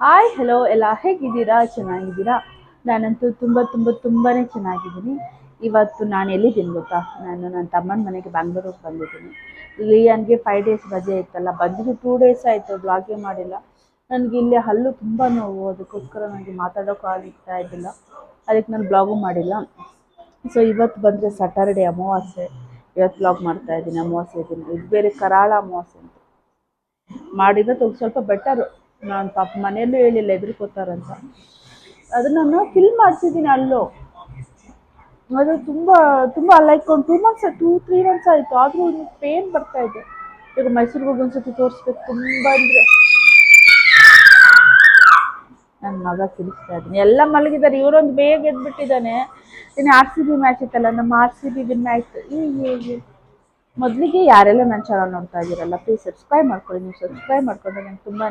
Hi hello ಎಲ್ಲ ಹೇಗಿದ್ದೀರಾ? ಚೆನ್ನಾಗಿದ್ದೀರಾ? ನಾನಂತೂ ತುಂಬ ತುಂಬ ತುಂಬಾ ಚೆನ್ನಾಗಿದ್ದೀನಿ. ಇವತ್ತು ನಾನು ಎಲ್ಲಿದ್ದೀನಿ ಗೊತ್ತಾ? ನಾನು ನನ್ನ ತಮ್ಮನ ಮನೆಗೆ ಬ್ಯಾಂಗ್ಳೂರಿಗೆ ಬಂದಿದ್ದೀನಿ. ಲಿಯನ್ಗೆ ಫೈವ್ ಡೇಸ್ ರಜೆ ಇತ್ತಲ್ಲ, ಬಂದಿದ್ದು ಟೂ ಡೇಸ್ ಆಯಿತು ಬ್ಲಾಗೇ ಮಾಡಿಲ್ಲ. ನನಗೆ ಇಲ್ಲಿ ಹಲ್ಲು ತುಂಬ ನೋವು, ಅದಕ್ಕೋಸ್ಕರ ನನಗೆ ಮಾತಾಡೋಕೆ ಆಗ್ತಾ ಇದ್ದಿಲ್ಲ. ಅದಕ್ಕೆ ನಾನು ಬ್ಲಾಗು ಮಾಡಿಲ್ಲ. ಸೊ ಇವತ್ತು ಬಂದರೆ ಸ್ಯಾಟರ್ಡೆ ಅಮಾವಾಸ್ಯೆ. ಇವತ್ತು ಬ್ಲಾಗ್ ಮಾಡ್ತಾ ಇದ್ದೀನಿ, ಅಮಾವಾಸ್ಯೆ ದಿನ. ಇದು ಬೇರೆ ಕರಾಳ ಅಮಾವಾಸ್ಯೆ ಅಂತ. ಮಾಡಿದ್ರೆ ಸ್ವಲ್ಪ ಬೆಟರು ನಾನು ಪಾಪ ಮನೆಯಲ್ಲೂ ಹೇಳಿಲ್ಲ, ಹೆದರ್ಕೋತಾರಂತ. ಅದು ನಾನು ಫಿಲ್ ಮಾಡ್ತಿದ್ದೀನಿ ಅಲ್ಲೂ. ಅದು ತುಂಬ ತುಂಬ ಒಂದು two months two three months ಆಯಿತು. ಆದರೂ ಪೇನ್ ಬರ್ತಾ ಇದೆ. ಈಗ ಮೈಸೂರಿಗೆ ಹೋಗಿ ಒಂದ್ಸತಿ ತೋರಿಸ್ಬೇಕು ತುಂಬ ಅಂದರೆ. ನನ್ನ ಮಗ ಕಿರಿಸ್ತಾ ಇದ್ದೀನಿ. ಎಲ್ಲ ಮಲಗಿದ್ದಾರೆ ಇವರೊಂದು ಬೇಗ ಎದ್ಬಿಟ್ಟಿದ್ದಾನೆ. ಇನ್ನು ಆರ್ ಸಿ ಬಿ ಮ್ಯಾಚ್ ಇತ್ತಲ್ಲ, ನಮ್ಮ ಆರ್ ಸಿ ಬಿ ವಿನ್ ಈ ಈ ಮೊದಲಿಗೆ ಯಾರೆಲ್ಲ ನನ್ನ ಚಾನಲ್ ನೋಡ್ತಾ ಇದ್ದೀರಲ್ಲ ಪ್ಲೀಸ್ ಸಬ್ಸ್ಕ್ರೈಬ್ ಮಾಡ್ಕೊಳ್ಳಿ. ನೀವು ಸಬ್ಸ್ಕ್ರೈಬ್ ಮಾಡ್ಕೊಂಡ್ರೆ ನಂಗೆ ತುಂಬಾ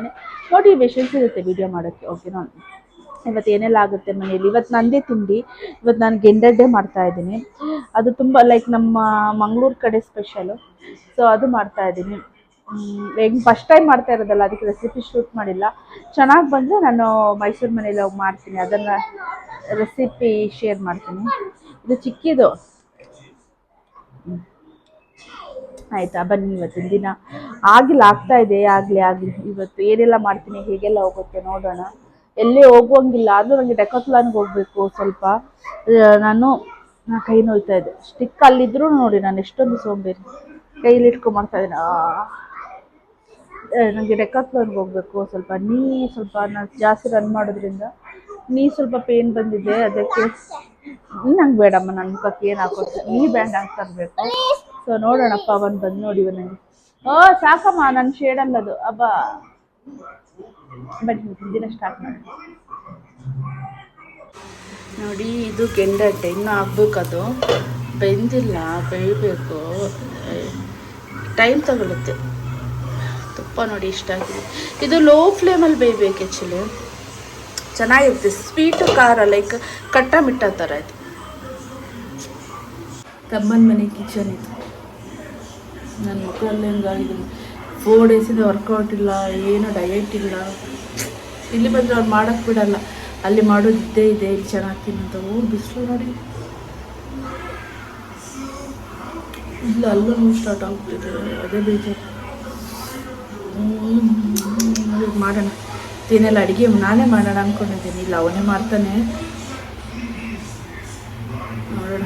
ಮೋಟಿವೇಶನ್ಸ್ ಇರುತ್ತೆ ವಿಡಿಯೋ ಮಾಡೋಕ್ಕೆ ಓಕೆನಾ ಇವತ್ತು ಏನೆಲ್ಲ ಆಗುತ್ತೆ ಮನೆಯಲ್ಲಿ? ಇವತ್ತು ನಂದೇ ತಿಂಡಿ, ಇವತ್ತು ನಾನು ಗೆಂಡಡ್ಡೆ ಮಾಡ್ತಾ ಇದ್ದೀನಿ. ಅದು ತುಂಬ ಲೈಕ್ ನಮ್ಮ ಮಂಗಳೂರು ಕಡೆ ಸ್ಪೆಷಲು ಸೊ ಅದು ಮಾಡ್ತಾ ಇದ್ದೀನಿ. ಹೆಂಗೆ ಫಸ್ಟ್ ಟೈಮ್ ಮಾಡ್ತಾ ಇರೋದಲ್ಲ, ಅದಕ್ಕೆ ರೆಸಿಪಿ ಶೂಟ್ ಮಾಡಿಲ್ಲ. ಚೆನ್ನಾಗಿ ಬಂದರೆ ನಾನು ಮೈಸೂರು ಮನೇಲಿ ಹೋಗಿ ಮಾಡ್ತೀನಿ. ಅದನ್ನು ರೆಸಿಪಿ ಶೇರ್ ಮಾಡ್ತೀನಿ. ಇದು ಚಿಕ್ಕಿದು. ಆಯಿತಾ? ಬನ್ನಿ ಇವತ್ತಿನ ದಿನ. ಆಗಿಲ್ಲ ಆಗ್ತಾ ಇದೆ, ಆಗಲಿ ಆಗಲಿ. ಇವತ್ತು ಏನೆಲ್ಲ ಮಾಡ್ತೀನಿ, ಹೇಗೆಲ್ಲ ಹೋಗುತ್ತೆ ನೋಡೋಣ. ಎಲ್ಲೇ ಹೋಗುವಂಗಿಲ್ಲ, ಆದರೂ ನನಗೆ ಡೆಕೋತ್ಲಾನ್ಗೆ ಹೋಗಬೇಕು ಸ್ವಲ್ಪ. ನಾನು ಕೈ ನೋಯ್ತಾ ಇದೆ ಸ್ಟಿಕ್ ಅಲ್ಲಿದ್ರು ನೋಡಿ, ನಾನು ಎಷ್ಟೊಂದು ಸೋಂಬೇರಿ. ಕೈಲಿ ಮಾಡ್ತಾ ಇದ್ದೀನಿ ನನಗೆ ಡೆಕಾತ್ಲಾನ್ಗೆ ಹೋಗಬೇಕು. ಸ್ವಲ್ಪ ನೀ ಸ್ವಲ್ಪ ನಾನು ಜಾಸ್ತಿ ರನ್ ಮಾಡೋದ್ರಿಂದ ನೀ ಸ್ವಲ್ಪ ಪೇನ್ ಬಂದಿದೆ, ಅದಕ್ಕೆ ನಂಗೆ ಬೇಡಮ್ಮ ನನ್ನ ಮುಖಕ್ಕೆ ಏನು ಹಾಕೋದು. ನೀ ಬ್ಯಾಂಡ್ ಹಾಕ್ತಾ ಇರಬೇಕು. ಸೊ ನೋಡೋಣಪ್ಪ ಅವನ್ ಬಂದು ನೋಡಿ ನನಗೆ ಓ ಸಾಕಮ್ಮ ನನ್ನ ಶೇಡ್ ಅಲ್ಲದು. ಅಬ್ಬ. ಬನ್ನಿ ದಿನ ಸ್ಟಾರ್ಟ್ ಮಾಡಿ ನೋಡಿ ಇದು ಗೆಂಡಟ್ಟೆ ಇನ್ನೂ ಅದು ಬೆಂದಿಲ್ಲ ಬೇಯಬೇಕು ಟೈಮ್ ತಗೊಳುತ್ತೆ. ತುಪ್ಪ ನೋಡಿ ಇಷ್ಟ ಆಗಿದೆ. ಇದು ಲೋ ಫ್ಲೇಮಲ್ಲಿ ಬೇಯಬೇಕು ಆ್ಯಕ್ಚುಲಿ ಚೆನ್ನಾಗಿರುತ್ತೆ. ಸ್ವೀಟು ಖಾರ ಲೈಕ್ ಕಟ್ಟ ಮಿಟ್ಟ ಥರ ಇದು. ತಮ್ಮನ ಮನೆ ಕಿಚನ್ ಇದು. ನನ್ನ ಮಕ್ಕಳಲ್ಲಿ ಹಂಗಾಗಿದೆ ಫೋರ್ ಡೇಸಿಂದ ವರ್ಕೌಟ್ ಇಲ್ಲ ಏನು ಡಯಟ್ ಇಲ್ಲ ಇಲ್ಲಿ ಬಂದರೆ ಅವ್ರು ಮಾಡೋಕ್ಕೆ ಬಿಡಲ್ಲ ಅಲ್ಲಿ ಮಾಡೋದು ಇದ್ದೇ ಇದೆ ಇಲ್ಲಿ ಚೆನ್ನಾಗಿ ತಿನ್ನಂತ ಊರು ಬಿಸಿಲು ನೋಡಿ ಇಲ್ಲ ಅಲ್ಲೂ ಸ್ಟಾರ್ಟ್ ಆಗ್ಬಿಟ್ಟಿದೆ ಅದೇ ಬೇಜಾರು ಮಾಡೋಣ ತಿನ್ನಲ್ಲ ಅಡುಗೆ ನಾನೇ ಮಾಡೋಣ ಅಂದ್ಕೊಂಡಿದ್ದೀನಿ ಇಲ್ಲ ಅವನೇ ಮಾಡ್ತಾನೆ ನೋಡೋಣ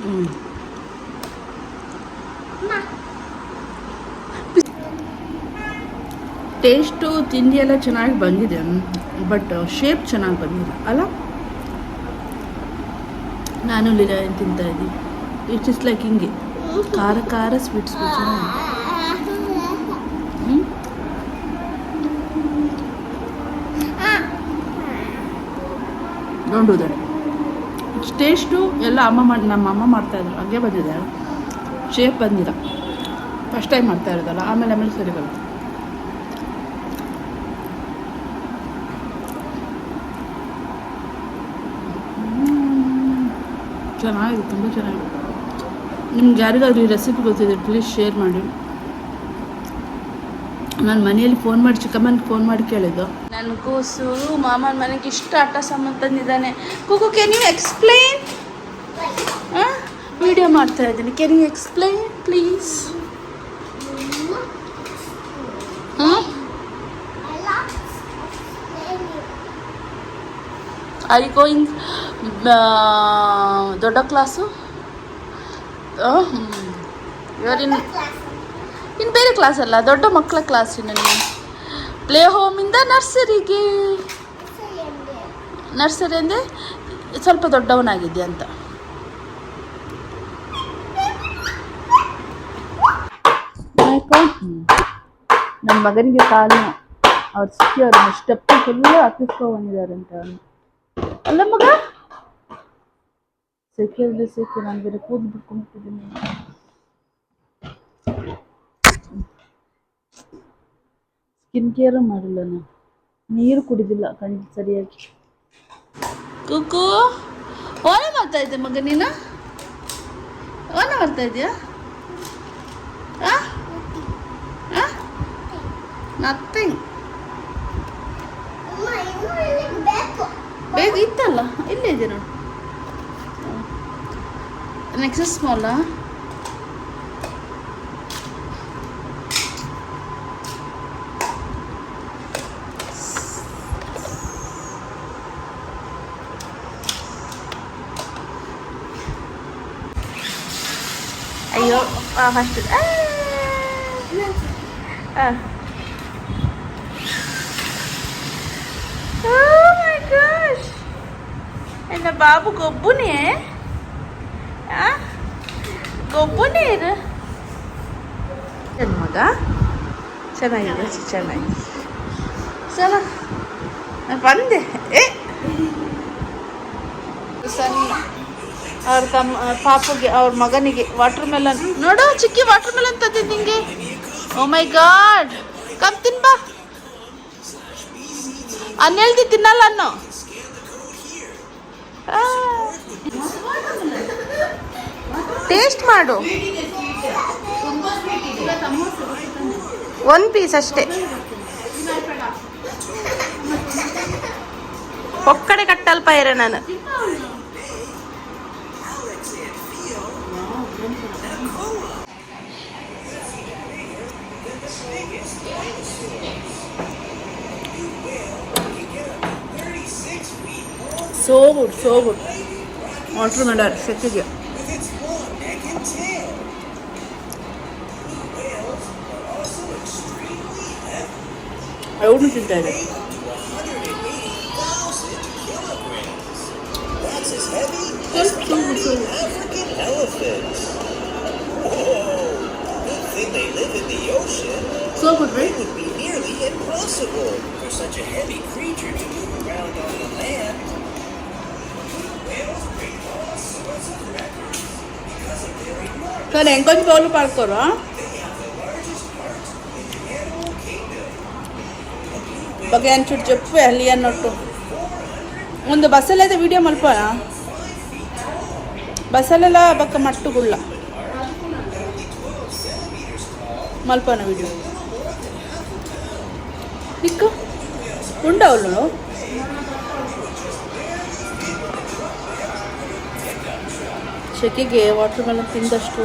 ಹ್ಞೂ ಟೇಸ್ಟು ತಿಂಡಿ ಎಲ್ಲ ಚೆನ್ನಾಗಿ ಬಂದಿದೆ. ಬಟ್ ಶೇಪ್ ಚೆನ್ನಾಗಿ ಬಂದಿಲ್ಲ ಅಲ್ಲ? ನಾನು ಲಿರಾಯನ್ ತಿಂತಾ ಇದ್ದೀನಿ. ಇಟ್ಸ್ ಇಸ್ ಲೈಕ್ ಹಿಂಗೆ. ಖಾರ ಖಾರ ಸ್ವೀಟ್ ಸ್ವೀಟ್ ಚೆನ್ನಾಗಿದೆ that. ಟೇಸ್ಟು ಎಲ್ಲ ಅಮ್ಮ ಮಾಡಿ, ನಮ್ಮ ಅಮ್ಮ ಮಾಡ್ತಾಯಿದ್ರು ಹಾಗೆ ಬಂದಿದೆ. ಶೇಪ್ ಬಂದಿಲ್ಲ. ಫಸ್ಟ್ ಟೈಮ್ ಮಾಡ್ತಾ ಇರೋದಲ್ಲ. ಆಮೇಲೆ ಆಮೇಲೆ ಸರಿ ಬರುತ್ತೆ ಚೆನ್ನಾಗಿದೆ ತುಂಬ ಚೆನ್ನಾಗಿದೆ. ನಿಮ್ಗೆ ಯಾರಿಗಾದ್ರೂ ಈ ರೆಸಿಪಿ ಗೊತ್ತಿದೆ ಪ್ಲೀಸ್ ಶೇರ್ ಮಾಡಿ. ನಾನು ಮನೆಯಲ್ಲಿ ಫೋನ್ ಮಾಡಿ ಚಿಕ್ಕಮ್ಮನಿಗೆ ಫೋನ್ ಮಾಡಿ ಕೇಳಿದ್ದು. ನನ್ನ ಕೂಸು ಮಾಮನ ಮನೆಗೆ ಇಷ್ಟು ಆಟ ಸಾಮಾನು ತಂದಿದ್ದಾನೆ. ಕುಕು ಕೆನ್ ಯು ಎಕ್ಸ್ಪ್ಲೈನ್ ವಿಡಿಯೋ ಮಾಡ್ತಾ ಇದ್ದೀನಿ. ಕೆನ್ ಯು ಎಕ್ಸ್ಪ್ಲೈನ್ ಪ್ಲೀಸ್ ಹಾಂ? ಐ ಗೋಯಿಂಗ್ ದೊಡ್ಡ ಕ್ಲಾಸು? ಇವರಿನ್ನು ಇನ್ ಇನ್ನು ಬೇರೆ ಕ್ಲಾಸ್ ಅಲ್ಲ, ದೊಡ್ಡ ಮಕ್ಕಳ ಕ್ಲಾಸ್ ನನಗೆ ಪ್ಲೇ ಹೋಮಿಂದ ನರ್ಸರಿಗೆ. ನರ್ಸರಿ ಅಂದರೆ ಸ್ವಲ್ಪ ದೊಡ್ಡವನಾಗಿದ್ದೆ ಅಂತ. ನನ್ನ ಮಗನಿಗೆ ಕಾಲು ಅವ್ರು ಸಿಕ್ಕಿ ಅವ್ರನ್ನ ಸ್ಟೆಪ್ ಫುಲ್ಲು ಹಾಕಿಸ್ಕೊ ಬಂದಿದ್ದಾರೆ ಅಂತ. ಅಲ್ಲ ಮಗ? ಸೆಕೆಯಲ್ಲಿ ಸೆಕೆ ನಾನು ಬೇರೆ ಕೂದಲು ಬಿಟ್ಕೊಂಡ್ಬಿಟ್ಟಿದ್ದೀನಿ ಸ್ಕಿನ್ ಕೇರ್ ಮಾಡಿಲ್ಲ ನಾನು ನೀರು ಕುಡಿದಿಲ್ಲ ಕಣ್ಣು ಸರಿಯಾಗಿ ಕುಕ್ಕು ಓನ ಮಾಡ್ತಾ ಇದ್ದೆ ಮಗ ನೀನು ಓನ ಮಾಡ್ತಾ ಇದೆಯಾ? ನಥಿಂಗ್ ಬೇಗ ಇತ್ತಲ್ಲ ಇಲ್ಲೇ ಇದೆ ನೋಡಿ next is smaller Oh, I should, ah. Oh my gosh! And the babu go bunny. ಗೊಬ್ಬುನೇ ನನ್ನ ಮಗ? ಚೆನ್ನಾಗಿದೆ ಚೆನ್ನಾಗಿದೆ. ಸಲ ನಾನ್ ಬಂದೆ. ಏ! ಸಣ್ಣ ಅವ್ರ ತಮ್ಮ ಪಾಪುಗೆ ಅವ್ರ ಮಗನಿಗೆ ವಾಟರ್ ಮೆಲನ್ ನೋಡು ಚಿಕ್ಕಿ ವಾಟರ್ ಮೆಲನ್ ತಂದಿದ್ದು ನಿಂಗೆ. ಓ ಮೈ ಗಾಡ್ ಕಮ್ ತಿನ್ಬಾ. ಬಾ ಹನ್ನೆಳ್ದು ತಿನ್ನಲ್ಲ ಅನ್ನೋ. ಟೇಸ್ಟ್ ಮಾಡು. ಒಂದು ಪೀಸ್ ಅಷ್ಟೇ. ಒಕ್ಕಡೆ ಕಟ್ಟಲ್ಪ ಇರ ನಾನು. So good so good water ಮಾಡ್ಯಾರ ಸೆಕ್ಕಿಗೆ 너무 진짜래. Oh, so good, right? It would be nearly impossible for such a heavy creature to move around on the land. Whales break all sorts of records because of their ಬಗ್ಗೆ ಒಂಚೂರು చెప్పు ಅಲ್ಲಿ ಅನ್ನೊಟ್ಟು. ಒಂದು ಬಸ್ಸಲ್ಲದೆ video ಮಲ್ಪ ಬಸ್ಸಲ್ಲೆಲ್ಲ ಬಕ್ಕ ಮಟ್ಟುಗುಳ್ಳ. ವಿಡಿಯೋ ವೀಡಿಯೋ ನಿಕ್ಕು? ಉಂಡವಳು ಶೆಕೆಗೆ ವಾಟರ್ಮೆಲನ್ ತಿಂದಷ್ಟು.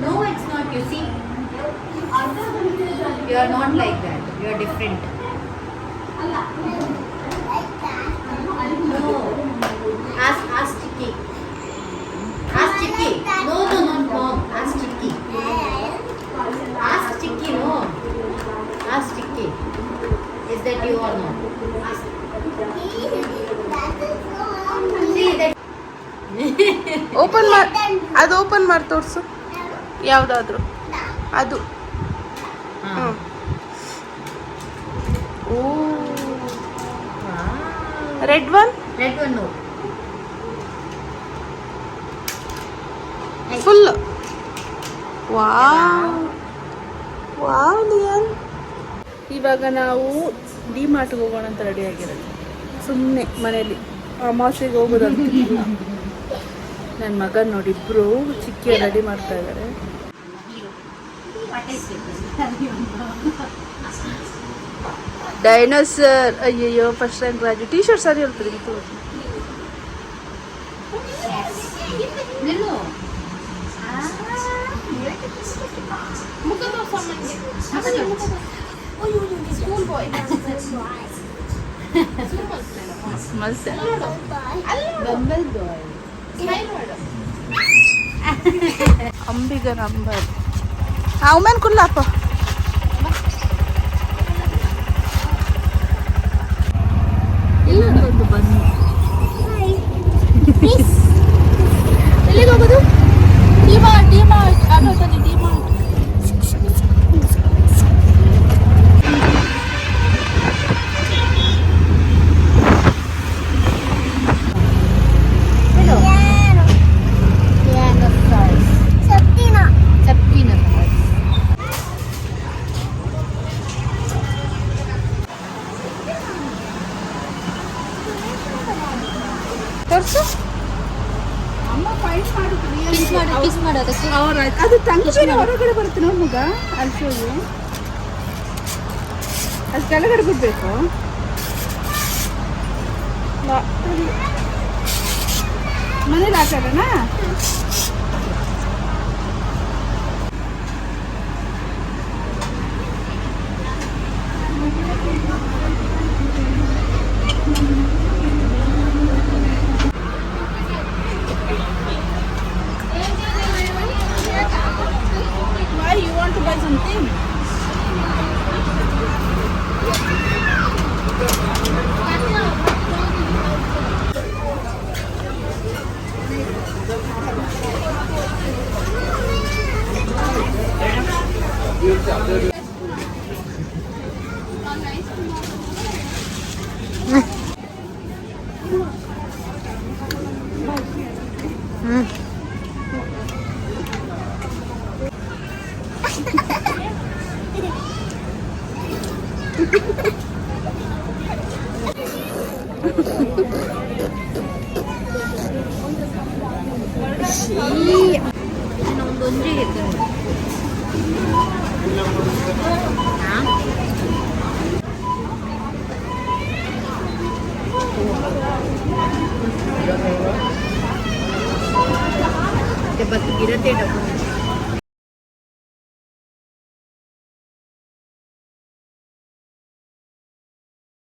No, Yes. it's me. No, it's not. You see, you are not like that. You are different. Like that. No. Ask, ask Chicky. Ask Chicky. No, no, no, no. Ask Chicky. Ask Chicky. No. Ask Chicky. Is that you or no? Ask. That is not See that. Open ಮಾಡಿ ಅದು open ಮಾಡಿ ತೋರಿಸು ಯಾವುದಾದ್ರು. ಅದು. Red oh. Red one? Red one. Full. Wow. Wow lion. ಇವಾಗ ನಾವು D ಮಾರ್ಟ್ಗೆ ಹೋಗೋಣ ಅಂತ ರೆಡಿ ಆಗಿರೋದು ಸುಮ್ಮನೆ ಮನೇಲಿ ಅಮಾವಾಸ್ಯೆಗೆ ಹೋಗೋದಂತ ನನ್ನ ಮಗ ನೋಡಿ ಇಬ್ಬರು ಚಿಕ್ಕಿ ರೆಡಿ ಮಾಡ್ತಾ ಇದ್ದಾರೆ? ಡೈನೋಸರ್ ಅಯ್ಯಯ್ಯೋ first rank Raju T shirt ಸರಿ ಹೇಳ್ತಾರೆ ಮಸ್ತ್ ಮಸ್ತ್ अंबिगन अंबर हांव मेन कुल्ला ಹೊರಗಡೆ ಬರುತ್ತೆ ನೋಡಿ ಮಗ? ಅಲ್ಸೋಗಿ ಅದು ಕೆಳಗಡೆ ಬಿಡ್ಬೇಕು. ಮನೇಲಿ ಆಟ Yeah. കൊഞ്ച് കിട്ടും പത്ത് കിരത്തേട്ടോ